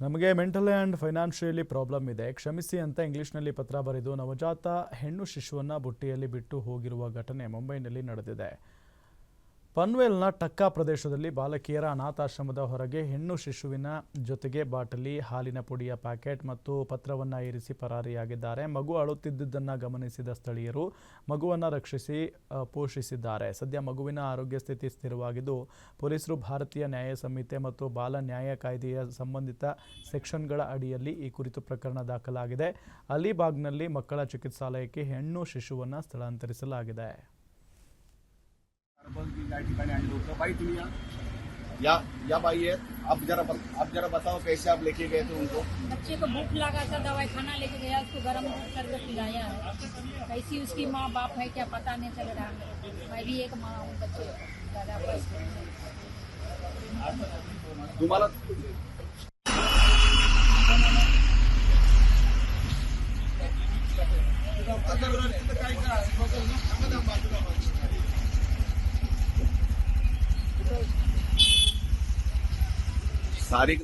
ನಮಗೆ mental and financially problem ಇದೆ. ಕ್ಷಮಿಸಿ ಅಂತ ಇಂಗ್ಲಿಷ್ನಲ್ಲಿ ಪತ್ರ ಬರೆದು ನವಜಾತ ಹೆಣ್ಣು ಶಿಶುವನ್ನು ಬುಟ್ಟಿಯಲ್ಲಿ ಬಿಟ್ಟು ಹೋಗಿರುವ ಘಟನೆ ಮುಂಬೈನಲ್ಲಿ ನಡೆದಿದೆ. ಪನ್ವೇಲ್ನ ಟಕ್ಕಾ ಪ್ರದೇಶದಲ್ಲಿ ಬಾಲಕಿಯರ ಅನಾಥಾಶ್ರಮದ ಹೊರಗೆ ಹೆಣ್ಣು ಶಿಶುವಿನ ಜೊತೆಗೆ ಬಾಟಲಿ, ಹಾಲಿನ ಪುಡಿಯ ಪ್ಯಾಕೆಟ್ ಮತ್ತು ಪತ್ರವನ್ನು ಇರಿಸಿ ಪರಾರಿಯಾಗಿದ್ದಾರೆ. ಮಗು ಅಳುತ್ತಿದ್ದುದನ್ನು ಗಮನಿಸಿದ ಸ್ಥಳೀಯರು ಮಗುವನ್ನು ರಕ್ಷಿಸಿ ಪೋಷಿಸಿದ್ದಾರೆ. ಸದ್ಯ ಮಗುವಿನ ಆರೋಗ್ಯ ಸ್ಥಿತಿ ಸ್ಥಿರವಾಗಿದ್ದು, ಪೊಲೀಸರು ಭಾರತೀಯ ನ್ಯಾಯ ಸಂಹಿತೆ ಮತ್ತು ಬಾಲ ನ್ಯಾಯ ಕಾಯ್ದೆಯ ಸಂಬಂಧಿತ ಸೆಕ್ಷನ್ಗಳ ಅಡಿಯಲ್ಲಿ ಈ ಕುರಿತು ಪ್ರಕರಣ ದಾಖಲಾಗಿದೆ. ಅಲಿಬಾಗ್ನಲ್ಲಿ ಮಕ್ಕಳ ಚಿಕಿತ್ಸಾಲಯಕ್ಕೆ ಹೆಣ್ಣು ಶಿಶುವನ್ನು ಸ್ಥಳಾಂತರಿಸಲಾಗಿದೆ. या ठिकाणी आणलं होतं बाई तुम्ही या या या बाई आहेत आप जरा आप जरा बताओ कैसे आप लेके गए थे उनको बच्चे को भूख लगा था दवाई खाना लेके गया उसको गर्म करके पिलाया है कैसी उसकी माँ बाप है क्या पता नहीं चल रहा मैं भी एक माँ हूँ बच्चे दादा बस सारे